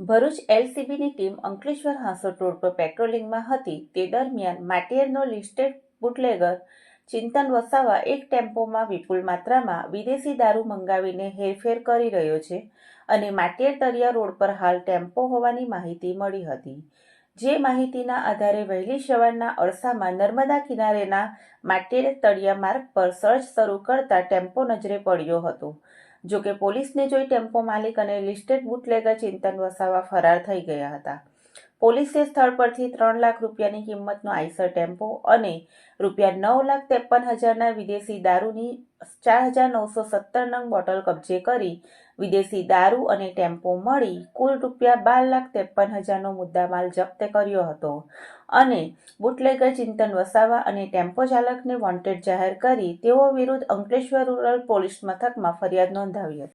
ભરૂચ એલસીબીની team Ankleshwar Hansot road પર પેટ્રોલિંગમાં હતી. તે દરમિયાન માટિયરનો લિસ્ટેડ બુટલેગર ચિંતન વસાવા એક ટેમ્પોમાં વિપુલ માત્રામાં વિદેશી દારૂ મંગાવીને હેરફેર કરી રહ્યો છે અને માટિયર તરિયા રોડ પર હાલ ટેમ્પો હોવાની માહિતી મળી હતી. જે માહિતીના આધારે વહેલી સવારના અરસામાં નર્મદા કિનારેના માટિયર તળિયા માર્ગ પર સર્ચ શરૂ કરતા ટેમ્પો નજરે પડ્યો હતો. જોકે પોલીસને જોઈ ટેમ્પો માલિક અને લિસ્ટેડ બુટલેગર ચિંતન વસાવા ફરાર થઈ ગયા હતા. પોલીસે સ્થળ પરથી ત્રણ લાખ રૂપિયાની કિંમતનો આઈસર ટેમ્પો અને રૂપિયા નવ લાખ ત્રેપન હજારના વિદેશી દારૂની ચાર હજાર નવસો સત્તર નંગ બોટલ કબજે કરી વિદેશી દારૂ અને ટેમ્પો મળી કુલ રૂપિયા બાર લાખ ત્રેપન હજારનો મુદ્દામાલ જપ્ત કર્યો હતો. અને બુટલેગર ચિંતન વસાવા અને ટેમ્પો ચાલકને વોન્ટેડ જાહેર કરી તેઓ વિરુદ્ધ અંકલેશ્વર રૂરલ પોલીસ મથકમાં ફરિયાદ નોંધાવી હતી.